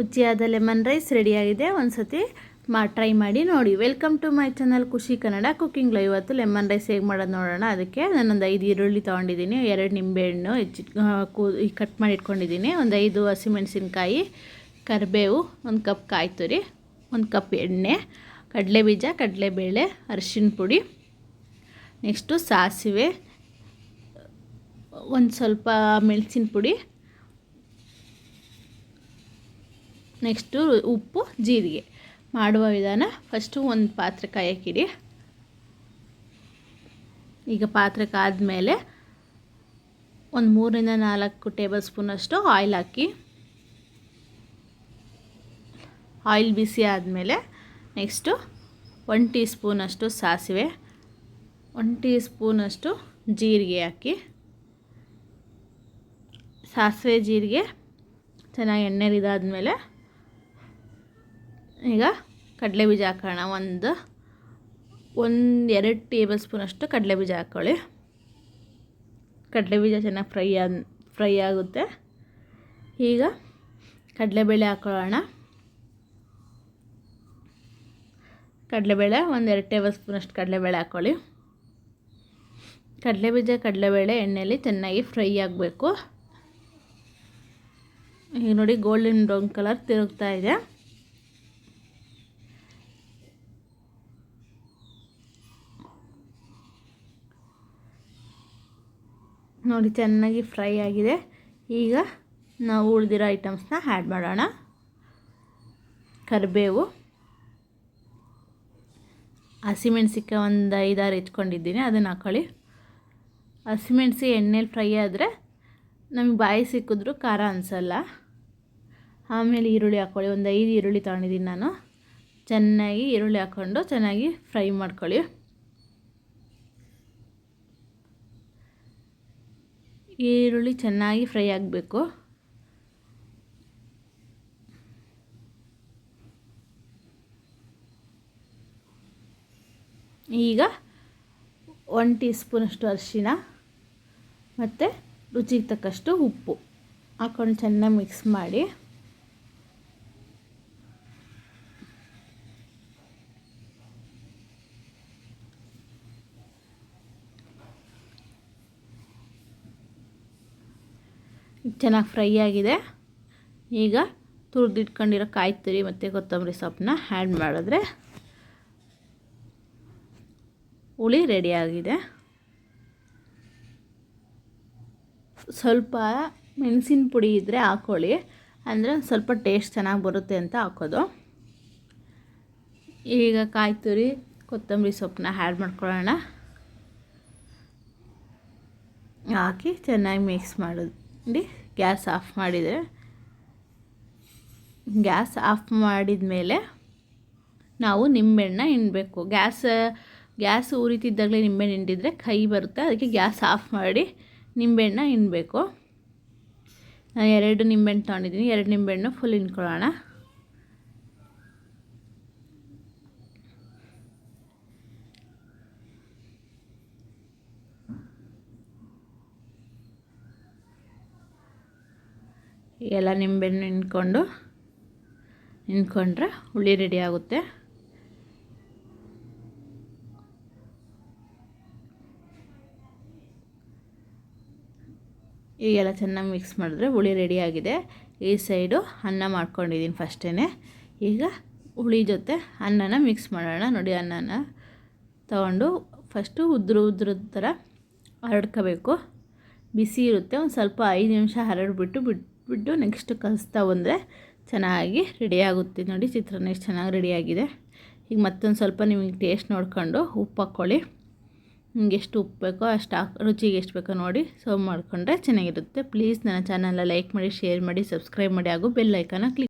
ರುಚಿಯಾದ lemon rice ರೆಡಿಯಾಗಿದೆ. ಒಂದು ಸತಿ ಮಾ, ಟ್ರೈ ಮಾಡಿ ನೋಡಿ. Welcome to my channel Khushi Kannada cooking live. ಇವತ್ತು ಲೆಮನ್ ರೈಸ್ ಹೇಗೆ ಮಾಡೋದು ನೋಡೋಣ. ಅದಕ್ಕೆ ನಾನೊಂದು ಐದು ಈರುಳ್ಳಿ ತೊಗೊಂಡಿದ್ದೀನಿ. ಎರಡು ನಿಂಬೆಹಣ್ಣು, ಹೆಚ್ಚಿ ಕೂ ಕಟ್ ಮಾಡಿ ಇಟ್ಕೊಂಡಿದ್ದೀನಿ. ಒಂದು ಐದು ಹಸಿಮೆಣಸಿನ್ಕಾಯಿ, ಕರಿಬೇವು, ಒಂದು ಕಪ್ ಕಾಯಿ ತುರಿ ಒಂದು ಕಪ್ ಎಣ್ಣೆ, ಕಡಲೆ ಬೀಜ, ಕಡಲೆಬೇಳೆ ಅರಿಶಿನ ಪುಡಿ, ನೆಕ್ಸ್ಟು ಸಾಸಿವೆ, ಒಂದು ಸ್ವಲ್ಪ ಮೆಣಸಿನ ಪುಡಿ ನೆಕ್ಸ್ಟು ಉಪ್ಪು, ಜೀರಿಗೆ. ಮಾಡುವ ವಿಧಾನ ಫಸ್ಟು ಒಂದು ಪಾತ್ರೆ ಕಾಯಕ್ಕಿಡಿ. ಈಗ ಪಾತ್ರೆ ಕಾದ್ಮೇಲೆ ಒಂದು ಮೂರಿಂದ ನಾಲ್ಕು ಟೇಬಲ್ ಸ್ಪೂನಷ್ಟು ಆಯಿಲ್ ಹಾಕಿ. ಆಯಿಲ್ ಬಿಸಿ ಆದಮೇಲೆ ನೆಕ್ಸ್ಟು ಒನ್ ಟೀ ಸ್ಪೂನಷ್ಟು ಸಾಸಿವೆ ಒನ್ ಟೀ ಸ್ಪೂನಷ್ಟು ಜೀರಿಗೆ ಹಾಕಿ. ಸಾಸಿವೆ, ಜೀರಿಗೆ ಚೆನ್ನಾಗಿ ಎಣ್ಣೆ ಇದಾದಮೇಲೆ ಈಗ ಕಡಲೆ ಬೀಜ ಹಾಕೋಣ. ಒಂದು ಒಂದು ಎರಡು ಟೇಬಲ್ ಸ್ಪೂನಷ್ಟು ಕಡಲೆ ಬೀಜ ಹಾಕ್ಕೊಳ್ಳಿ ಕಡಲೆ ಬೀಜ ಚೆನ್ನಾಗಿ ಫ್ರೈ ಆದ, ಫ್ರೈ ಆಗುತ್ತೆ. ಈಗ ಕಡಲೆಬೇಳೆ ಹಾಕೊಳ್ಳೋಣ. ಕಡಲೆಬೇಳೆ ಒಂದು ಎರಡು ಟೇಬಲ್ ಸ್ಪೂನಷ್ಟು ಕಡಲೆಬೇಳೆ ಹಾಕ್ಕೊಳ್ಳಿ ಕಡಲೆಬೀಜ ಕಡಲೆಬೇಳೆ ಎಣ್ಣೆಯಲ್ಲಿ ಚೆನ್ನಾಗಿ ಫ್ರೈ ಆಗಬೇಕು. ಈಗ ನೋಡಿ ಗೋಲ್ಡನ್ ಬ್ರೌನ್ ಕಲರ್ ತಿರುಗ್ತಾ ಇದೆ. ನೋಡಿ, ಚೆನ್ನಾಗಿ ಫ್ರೈ ಆಗಿದೆ. ಈಗ ನಾವು ಉಳಿದಿರೋ ಐಟಮ್ಸ್ನ ಆ್ಯಡ್ ಮಾಡೋಣ. ಕರಿಬೇವು ಹಸಿಮೆಣ್ಸಿಕ ಒಂದು ಐದಾರು ಹೆಚ್ಕೊಂಡಿದ್ದೀನಿ ಅದನ್ನು ಹಾಕೊಳ್ಳಿ. ಹಸಿಮೆಣ್ಸಿ ಎಣ್ಣೆಲಿ ಫ್ರೈ ಆದರೆ ನಮಗೆ ಬಾಯಿ ಸಿಕ್ಕಿದ್ರೂ ಖಾರ ಅನಿಸಲ್ಲ. ಆಮೇಲೆ ಈರುಳ್ಳಿ ಹಾಕ್ಕೊಳ್ಳಿ ಒಂದು ಐದು ಈರುಳ್ಳಿ ತೊಗೊಂಡಿದ್ದೀನಿ ನಾನು. ಚೆನ್ನಾಗಿ ಈರುಳ್ಳಿ ಹಾಕ್ಕೊಂಡು ಚೆನ್ನಾಗಿ ಫ್ರೈ ಮಾಡ್ಕೊಳ್ಳಿ. ಈರುಳ್ಳಿ ಚೆನ್ನಾಗಿ ಫ್ರೈ ಆಗಬೇಕು. ಈಗ ಒನ್ ಟೀ ಸ್ಪೂನಷ್ಟು ಅರಿಶಿನ ಮತ್ತು ರುಚಿಗೆ ತಕ್ಕಷ್ಟು ಉಪ್ಪು ಹಾಕ್ಕೊಂಡು ಚೆನ್ನಾಗಿ ಮಿಕ್ಸ್ ಮಾಡಿ. ಚೆನ್ನಾಗಿ ಫ್ರೈ ಆಗಿದೆ. ಈಗ ತುರಿದಿಟ್ಕೊಂಡಿರೋ ಕಾಯಿ ತುರಿ ಮತ್ತು ಕೊತ್ತಂಬರಿ ಸೊಪ್ಪನ್ನ ಆ್ಯಡ್ ಮಾಡಿದ್ರೆ ಹುಳಿ ರೆಡಿಯಾಗಿದೆ ಸ್ವಲ್ಪ ಮೆಣಸಿನ ಪುಡಿ ಇದ್ದರೆ ಹಾಕ್ಕೊಳ್ಳಿ ಅಂದರೆ ಸ್ವಲ್ಪ ಟೇಸ್ಟ್ ಚೆನ್ನಾಗಿ ಬರುತ್ತೆ ಅಂತ ಹಾಕೋದು. ಈಗ ಕಾಯಿ ತುರಿ ಕೊತ್ತಂಬರಿ ಸೊಪ್ಪನ್ನ ಆ್ಯಡ್ ಮಾಡ್ಕೊಳ್ಳೋಣ. ಹಾಕಿ ಚೆನ್ನಾಗಿ ಮಿಕ್ಸ್ ಮಾಡೋದು ಗ್ಯಾಸ್ ಆಫ್ ಮಾಡಿದರೆ ಗ್ಯಾಸ್ ಆಫ್ ಮಾಡಿದ ಮೇಲೆ ನಾವು ನಿಂಬೆಹಣ್ಣ ಹಿಂಡಬೇಕು. ಗ್ಯಾಸ್ ಗ್ಯಾಸ್ ಉರಿತಿದ್ದಾಗಲೇ ನಿಂಬೆಹಣ್ಣು ಹಿಂಡಿದರೆ ಕೈ ಬರುತ್ತೆ. ಅದಕ್ಕೆ ಗ್ಯಾಸ್ ಆಫ್ ಮಾಡಿ ನಿಂಬೆಹಣ್ಣ ಹಿಂಡಬೇಕು. ನಾನು ಎರಡು ನಿಂಬೆಹಣ್ಣು ತೊಗೊಂಡಿದ್ದೀನಿ. ಎರಡು ನಿಂಬೆಹಣ್ಣು ಫುಲ್ ಹಿಂಡ್ಕೊಳ್ಳೋಣ. ಎಲ್ಲ ನಿಂಬೆಹಣ್ಣು ನಿಂತ್ಕೊಂಡು ನಿಂತ್ಕೊಂಡ್ರೆ ಹುಳಿ ರೆಡಿ ಆಗುತ್ತೆ. ಈಗೆಲ್ಲ ಚೆನ್ನಾಗಿ ಮಿಕ್ಸ್ ಮಾಡಿದ್ರೆ ಹುಳಿ ರೆಡಿಯಾಗಿದೆ ಈ ಸೈಡು ಅನ್ನ ಮಾಡ್ಕೊಂಡಿದ್ದೀನಿ ಫಸ್ಟೇ ಈಗ ಹುಳಿ ಜೊತೆ ಅನ್ನನ ಮಿಕ್ಸ್ ಮಾಡೋಣ. ನೋಡಿ, ಅನ್ನನ ತಗೊಂಡು ಫಸ್ಟು ಉದ್ರು ಉದ್ರ ಥರ ಹರಡ್ಕೋಬೇಕು. ಬಿಸಿ ಇರುತ್ತೆ. ಒಂದು ಸ್ವಲ್ಪ ಐದು ನಿಮಿಷ ಹರಡ್ಬಿಟ್ಟು ಬಿಟ್ಟು ಬಿಟ್ಟು ನೆಕ್ಸ್ಟ್ ಕಲಿಸ್ತಾ ಬಂದರೆ ಚೆನ್ನಾಗಿ ರೆಡಿಯಾಗುತ್ತೆ ನೋಡಿ ಚಿತ್ರಾನ್ನ ಎಷ್ಟು ಚೆನ್ನಾಗಿ ರೆಡಿಯಾಗಿದೆ ಈಗ ಮತ್ತೊಂದು ಸ್ವಲ್ಪ ನಿಮಗೆ ಟೇಸ್ಟ್ ನೋಡಿಕೊಂಡು ಉಪ್ಪು ಹಾಕ್ಕೊಳ್ಳಿ. ನಿಮ್ಗೆ ಎಷ್ಟು ಉಪ್ಪು ಬೇಕೋ ಅಷ್ಟು ಹಾಕ್, ರುಚಿಗೆ ಎಷ್ಟು ಬೇಕೋ ನೋಡಿ ಸರ್ವ್ ಮಾಡಿಕೊಂಡ್ರೆ ಚೆನ್ನಾಗಿರುತ್ತೆ. ಪ್ಲೀಸ್ ನನ್ನ ಚಾನಲ್ನ ಲೈಕ್ ಮಾಡಿ ಶೇರ್ ಮಾಡಿ ಸಬ್ಸ್ಕ್ರೈಬ್ ಮಾಡಿ ಹಾಗೂ ಬೆಲ್ ಕ್ಲಿಕ್